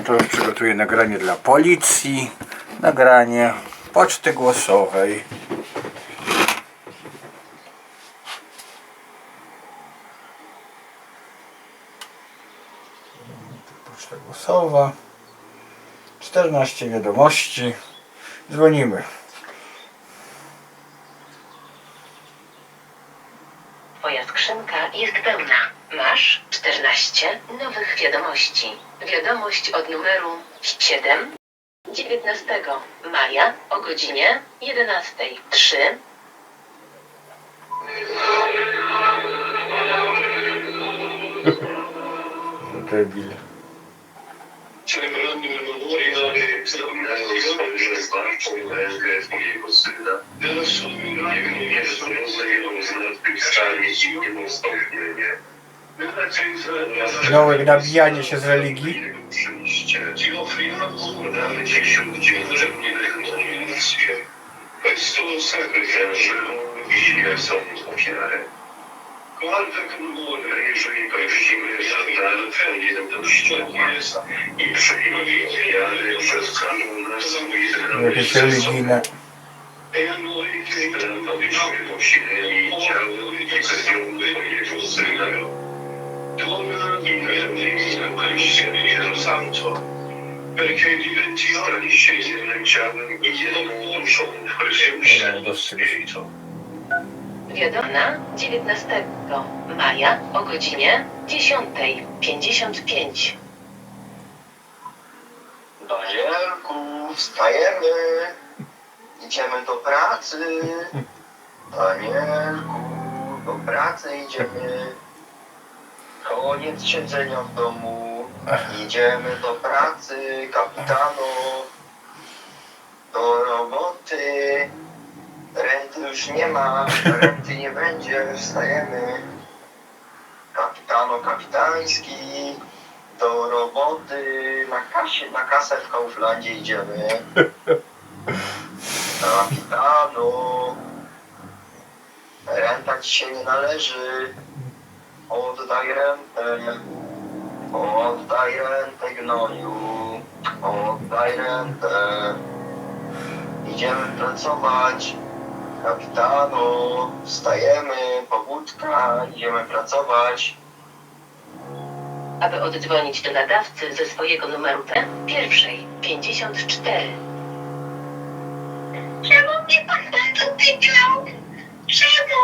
A to już przygotuję nagranie dla policji. Nagranie poczty głosowej. Poczta głosowa. 14 wiadomości. Dzwonimy. Twoja skrzynka jest pełna. Masz 14 nowych wiadomości. Wiadomość od numeru 7 19 maja o godzinie 11.03 Debil. Nie sakrykęży i śmiercą ofiarę. Koaltek młody, jeżeli twoje doścignie i ofiary przez całą naszą Jakieś religijne. Perché diventiamo discesi ciałem i jedną duszą w Chrystusie Święto. Wiadoma 19 maja o godzinie 10.55 Danielku, wstajemy. Idziemy do pracy. Danielku, do pracy idziemy. Koniec siedzenia w domu. Idziemy do pracy, kapitano. Do roboty. Renty już nie ma, renty nie będzie, wstajemy. Kapitano kapitański. Do roboty na kasie, na kasę w Kauflandzie idziemy. Kapitano. Renta ci się nie należy. Oddaj rentę. Oddaj rentę, gnoju. Oddaj rentę. Idziemy pracować. Kapitano, wstajemy, pobudka, idziemy pracować. aby oddzwonić do nadawcy ze swojego numeru T pierwszej 54 Czemu mnie pan tak dotykał? Czemu?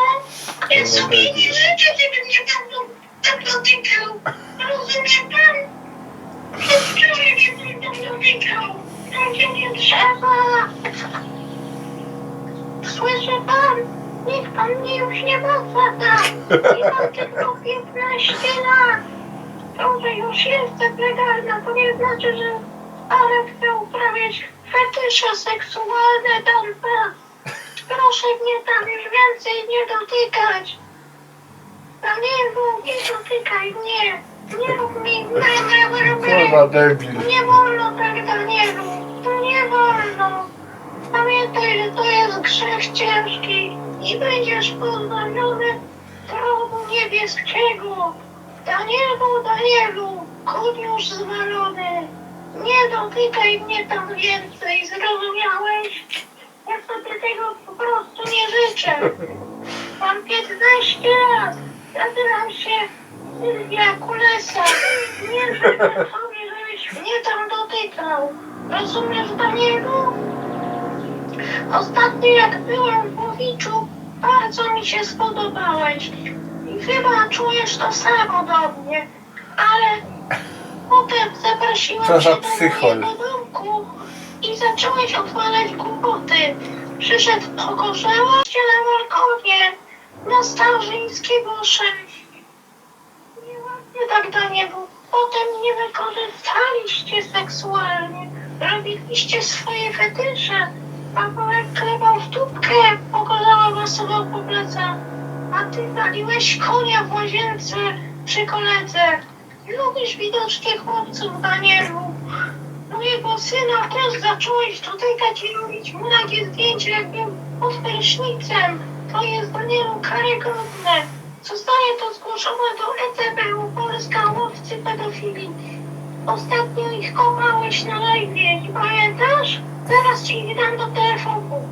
Ja sobie nie życzę, żeby mnie pan do- tak dotykał. Rozumie pan? Przez wczoraj pan tam dotykał. Będzie nie trzeba. Słyszy pan? Niech pan mnie już nie maca I mam tylko 15 lat. To, że już jestem legalna, to nie znaczy, że ale chcę uprawiać fetysze seksualne, Dalpa. Proszę mnie tam już więcej nie dotykać. Danielu, nie dotykaj mnie. Nie rób mi Kurwa debil. Nie wolno tak, Danielu. To nie wolno. Pamiętaj, że to jest grzech ciężki i będziesz pozbawiony tronu niebieskiego. Danielu, Danielu, już zwalony. Nie dotykaj mnie tam więcej, zrozumiałeś? Ja sobie tego prostu nie życzę. Mam 15 lat. Nazywam się Sylwia Kulesa. Nie życzę sobie, żebyś mnie tam dotykał. Rozumiesz, Danielu? Ostatnio jak byłem w Łowiczu, bardzo mi się spodobałeś. I chyba czujesz to samo do mnie. Ale potem zaprosiłem Co za cię do psychol. mojego domku i zacząłeś odwalać głupoty. Przyszedł pogorzełaś się na balkonie na Starzyńskiego 6. Nieładnie tak do niego. Potem mnie wykorzystaliście seksualnie. Robiliście swoje fetysze. Pawełek klepał w dupkę, pokazała masowo po plecach. A ty waliłeś konia w łazience przy koledze. Lubisz widocznie chłopców, Danielu. Mojego syna też zacząłeś dotykać i robić mu nagie zdjęcie, pod prysznicem. To jest Danielu karygodne. Zostanie to zgłoszone do ECB-u Polska łowcy pedofili. Ostatnio ich kopałeś na live, nie pamiętasz? Zaraz ci ich dam do telefonu.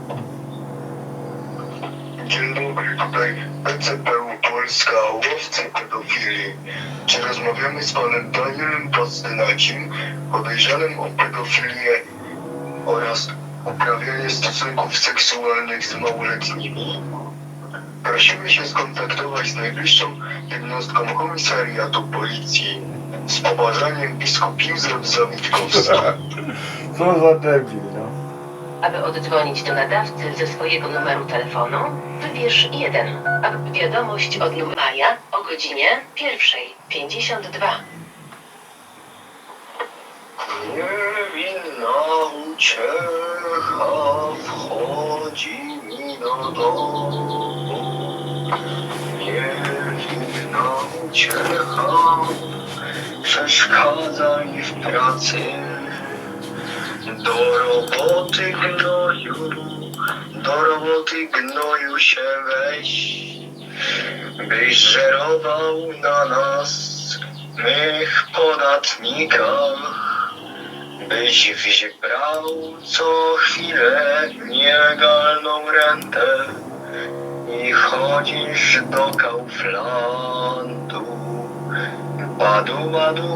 Dzień dobry, tutaj PCPU Polska, łowcy pedofilii. Czy rozmawiamy z panem Danielem Pastynacim, podejrzanym o pedofilię oraz uprawianie stosunków seksualnych z małoletnimi? Prosimy się skontaktować z najbliższą jednostką komisariatu policji z poważaniem biskup Józef Zawitkowski. Co za debil. Aby oddzwonić do nadawcy ze swojego numeru telefonu, wybierz 1. Aby wiadomość od Maja o godzinie 1.52. Niewinna uciecha wchodzi mi do domu. Niewinna uciecha przeszkadza mi w pracy. Do roboty gnoju, do roboty gnoju się weź, byś żerował na nas, mych podatnikach. Byś wzibrał co chwilę nielegalną rentę i chodzisz do Kauflandu. Badu, badu,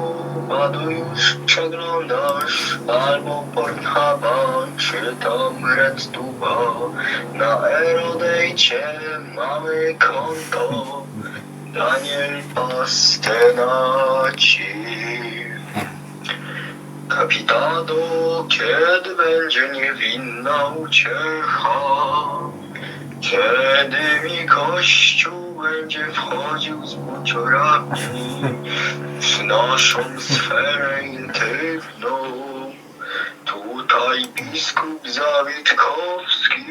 badu już przeglądasz albo Pornhuba, czy tam RedTube'a. Na Erodejcie mamy konto Daniel Pastenaci. Kapitano, kiedy będzie niewinna uciecha? Kiedy mi kościół będzie wchodził z buciorami w naszą sferę intymną? Tutaj biskup Zawitkowski,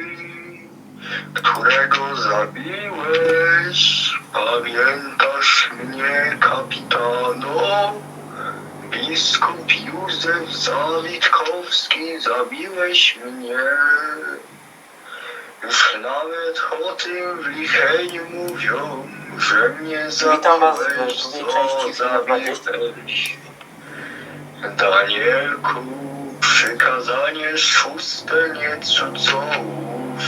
którego zabiłeś. Pamiętasz mnie, kapitano? Biskup Józef Zawitkowski, zabiłeś mnie. Już nawet o tym w Licheniu mówią, że mnie Witam was w drugiej części filmu 20. zabiłeś. Danielku, przykazanie szóste nie cudzołów.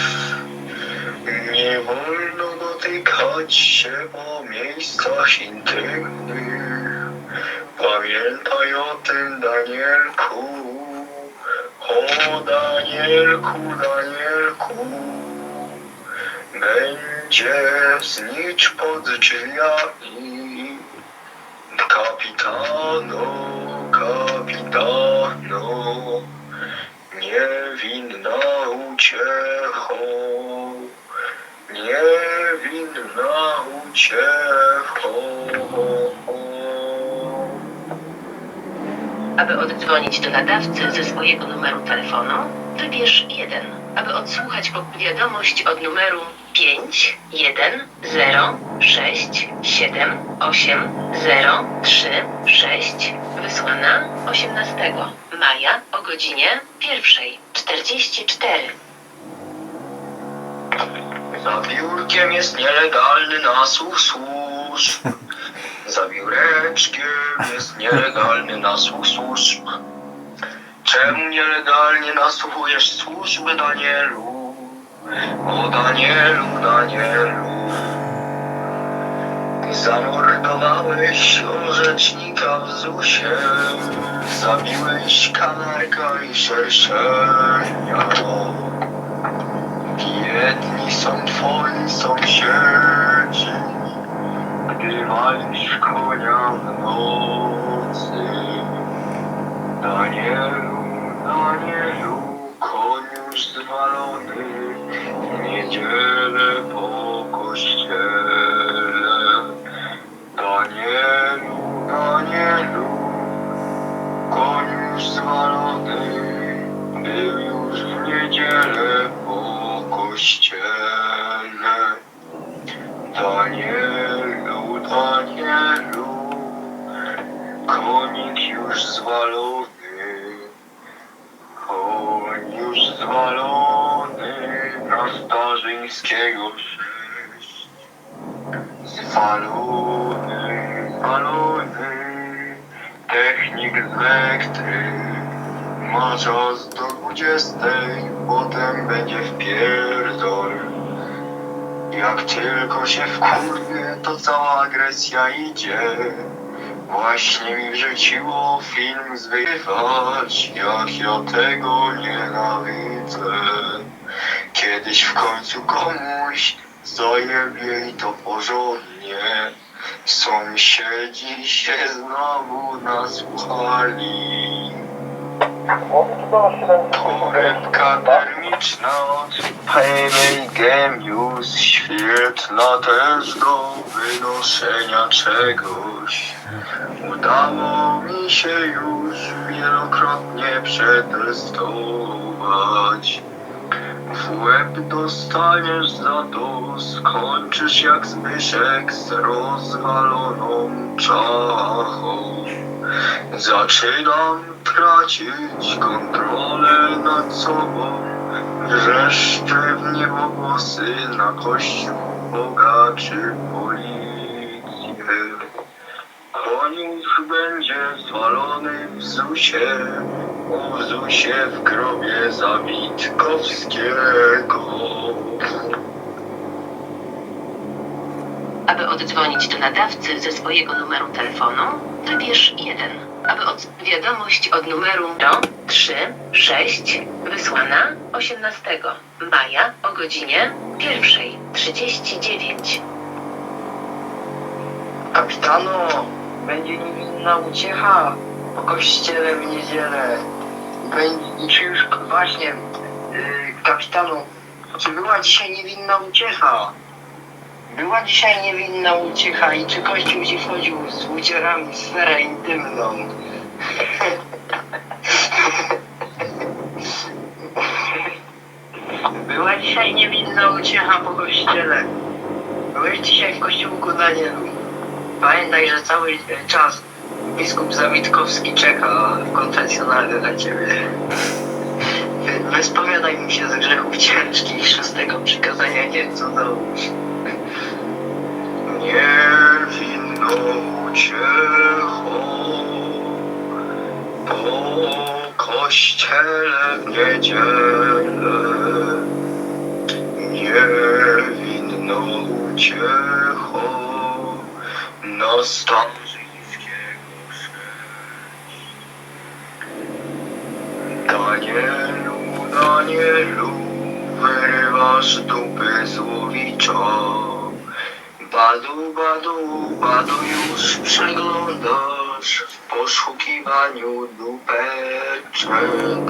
Nie wolno dotykać się po miejscach intymnych. Pamiętaj o tym, Danielku. O, Danielku, Danielku. Będzie znicz pod drzwiami. Kapitano, kapitano. Niewinna uciechą. Niewinna uciechą. Aby oddzwonić do nadawcy ze swojego numeru telefonu, wybierz 1. Aby odsłuchać wiadomość od numeru 5 1 0 6 7 8 0 3 6 wysłana 18 maja o godzinie 1.44. Za biurkiem jest nielegalny nasłuch służb. Za biureczkiem jest nielegalny nasłuch służb. Czemu nielegalnie nasłuchujesz służby, Danielu? O Danielu, Danielu. Zamordowałeś orzecznika w ZUSie. Zabiłeś kanarka i szerszenia. Biedni są twoi sąsiedzi, gdy walisz konia w nocy. Danielu, Danielu, już zwalony, niedzielę po kościele. Danielu, Danielu, koń już zwalony, był już w niedzielę po kościele. Danielu, Danielu, konik już zwalony, koń już zwalony Starzyńskiego sześć. Zwalony, zwalony, technik z elektryk ma czas do dwudziestej, potem będzie wpierdol. Jak tylko się wkurwie, to cała agresja idzie. Właśnie mi wrzuciło film zwywać, jak ja tego nienawidzę. Kiedyś w końcu komuś zajebie i to porządnie. Sąsiedzi się znowu nasłuchali. Torebka termiczna Payment Gemius Świetna też do wynoszenia czegoś Udało mi się już wielokrotnie przetestować w łeb dostaniesz za to, skończysz jak Zbyszek z rozwaloną czachą. Zaczynam tracić kontrolę nad sobą, wrzeszczę w niebogłosy na kościół Boga czy policję. Koniusz będzie zwalony w ZUSie, w ZUSie w grobie Zawitkowskiego. Aby oddzwonić do nadawcy ze swojego numeru telefonu, wybierz 1. Aby od... wiadomość od numeru do 3 6 wysłana 18 maja o godzinie 1.39. Kapitano, będzie niewinna uciecha po kościele w niedzielę. Czy już właśnie, yy, kapitanu, czy była dzisiaj niewinna uciecha? Była dzisiaj niewinna uciecha i czy kościół ci wchodził z ucierami w sferę intymną? Była dzisiaj niewinna uciecha po kościele. Byłeś dzisiaj w kościółku Danielu. Pamiętaj, że cały czas biskup Zawitkowski czeka w konfesjonale na ciebie. Wy- Wyspowiadaj mi się z grzechów ciężkich szóstego przykazania nie cudowów. Niewinną uciechą po kościele w niedzielę niewinną uciechą na starzyńskiego Danielu, Danielu, wyrywasz dupy złowicza. Badu, badu, badu już przeglądasz w poszukiwaniu dupeczek.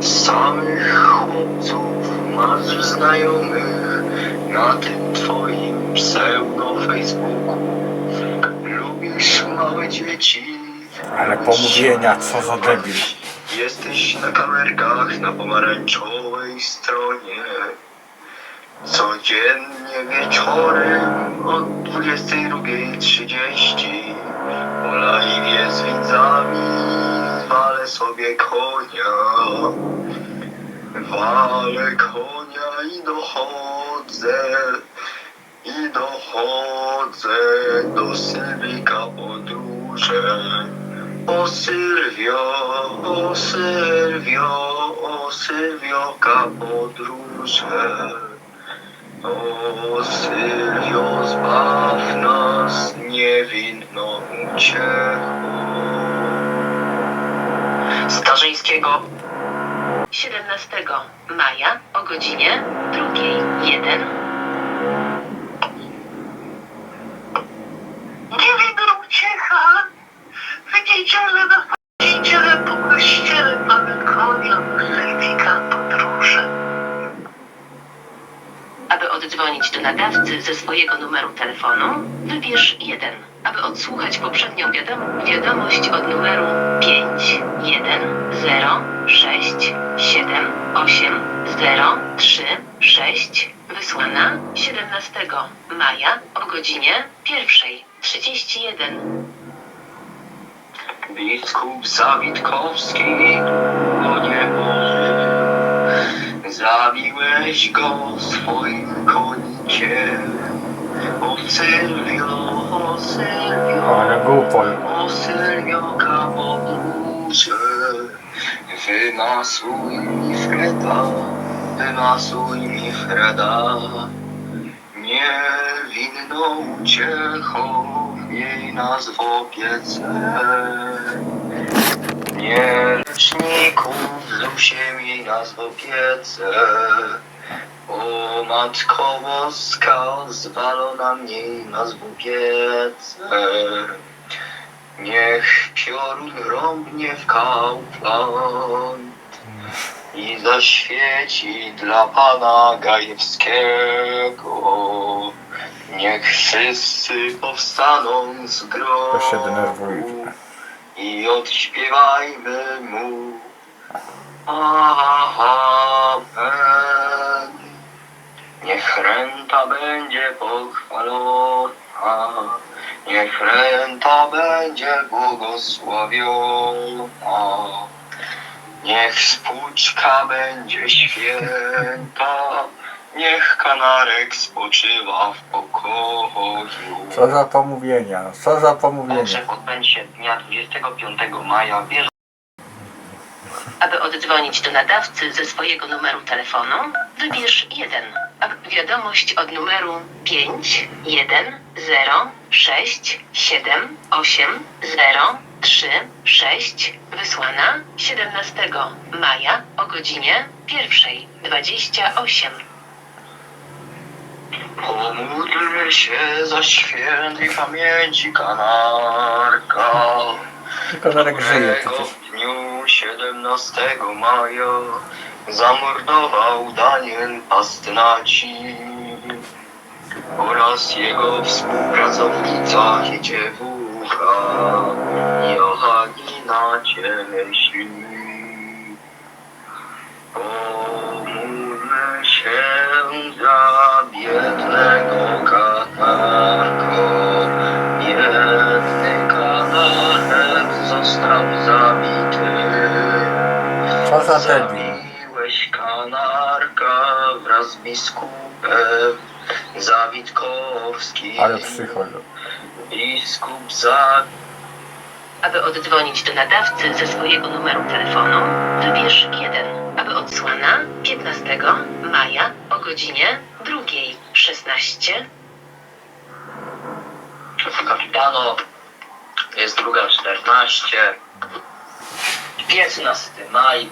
Samych chłopców masz znajomych na tym twoim pseudo Facebooku. Lubisz małe dzieci. Ale pomówienia, co za debil. Jesteś na kamerkach na pomarańczowej stronie. Codziennie wieczorem od 22.30 po live z widzami walę sobie konia. Walę konia i dochodzę, i dochodzę do Sylwika podróże. O Sylwio, o Sylwio, o Sylwioka podróże. O Sylwio, zbaw nas niewinną uciechą. Starzyńskiego 17 maja o godzinie 2.01. Aby oddzwonić do nadawcy ze swojego numeru telefonu, wybierz 1. Aby odsłuchać poprzednią wiadom wiadomość od numeru 5 1 0 6 7 8 0 3 6 wysłana 17 maja o godzinie 1.31. Biskup Zawitkowski, o nie Boże, zabiłeś go swoim konikiem. O Sylwio, O Sylwio, Ale głupol. o Sylwio kapodusze, wymasuj mi Freda, wymasuj mi Freda. Niewinną uciechą jej nas w opiece. Z Rusiem jej nas w opiece. O Matko Boska, zwalona mniej nas w opiece. Niech piorun rąbnie w Kaufland i zaświeci dla Pana Gajewskiego. Niech wszyscy powstaną z grobu To się denerwuje. I odśpiewajmy mu. Amen. Niech renta będzie pochwalona, niech renta będzie błogosławiona. Niech spłuczka będzie święta, niech kanarek spoczywa w pokoju. Co za pomówienia, co za pomówienia. Pogrzeb odbędzie się dnia 25 maja bieżącego. Aby oddzwonić do nadawcy ze swojego numeru telefonu, wybierz 1. Aby wiadomość od numeru 5 1 0 6 7 8 0 3 6 wysłana 17 maja o godzinie 1.28. Pomódlmy się za świętej pamięci kanarka. Tylko Darek żyje którego przecież. w dniu 17 maja zamordował Daniel Pastynaci oraz jego współpracownica Kieciewucha Johanina Cieśli. Pomódlmy się za biednego kanarko. Biedny kanarek został zabity. Co za. Zabiłeś kanarka wraz z biskupem Zawitkowskim. Ale psycholog. Biskup zabił. Aby oddzwonić do nadawcy ze swojego numeru telefonu, wybierz 1. Aby odsłana 15 maja o godzinie 2.16. Kapitano, jest druga 14. 15 maj.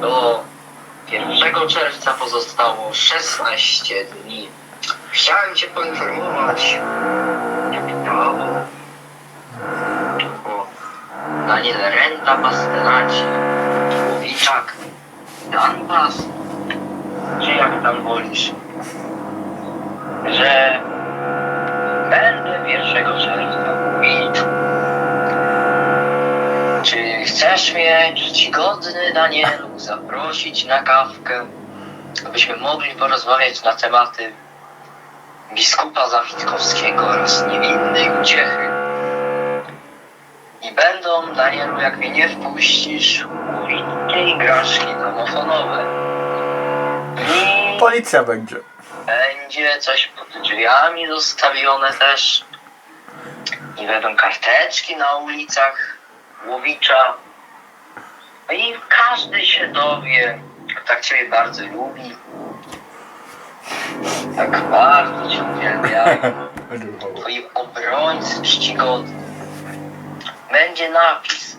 Do 1 czerwca pozostało 16 dni. Chciałem Cię poinformować, kapitano, o Daniel Renta Pastenaci, Łowiczak, Danpas, czy jak tam wolisz, że Będę 1 czerwca. Czy chcesz mnie, czcigodny Danielu, zaprosić na kawkę, abyśmy mogli porozmawiać na tematy biskupa Zawitkowskiego oraz niewinnej uciechy? I będą, Danielu, jak mnie nie wpuścisz, użytkie igraszki domofonowe. I Policja będzie. będzie coś pod drzwiami zostawione też. I będą karteczki na ulicach Łowicza. No I każdy się dowie, kto tak Ciebie bardzo lubi. Tak bardzo Cię uwielbiają. Twoi obrońcy czcigodni. Będzie napis,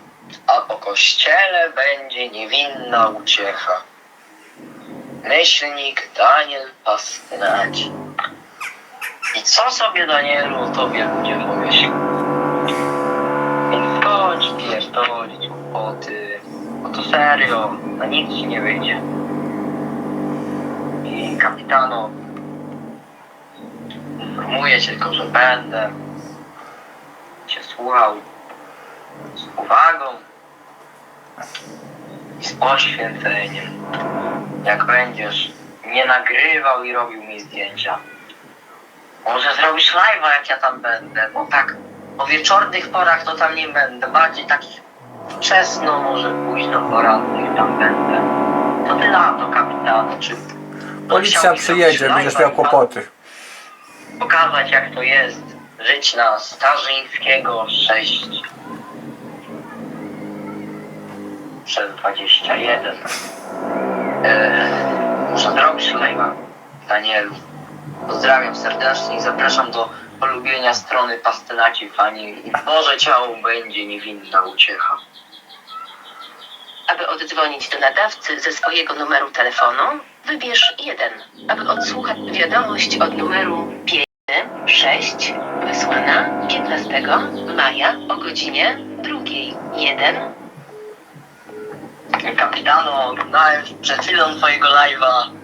a po kościele będzie niewinna uciecha. Myślnik Daniel Pastynaci. I co sobie Danielu o tobie ludzie pomyślą? Więc chodź pierdolić głupoty, bo to serio, na nic ci nie wyjdzie. I kapitano, informuję cię tylko, że będę cię słuchał z uwagą i z poświęceniem jak będziesz nie nagrywał i robił mi zdjęcia. Może zrobisz live'a jak ja tam będę, bo tak o wieczornych porach to tam nie będę, bardziej takich wczesno, może późno porannych tam będę. To ty na to kapitanie, czy Policja przyjedzie, będziesz miał kłopoty. pokazać jak to jest Żyć na Starzyńskiego 6 przez 21. Eee, muszę zrobić live'a, Danielu. Pozdrawiam serdecznie i zapraszam do polubienia strony Pastenaci Fani. Boże ciało będzie niewinna uciecha. Aby oddzwonić do nadawcy ze swojego numeru telefonu, wybierz 1. Aby odsłuchać wiadomość od numeru 5, 6, wysłana 15 maja o godzinie 2. 1. Kapitano, oglądałem przed chwilą twojego live'a.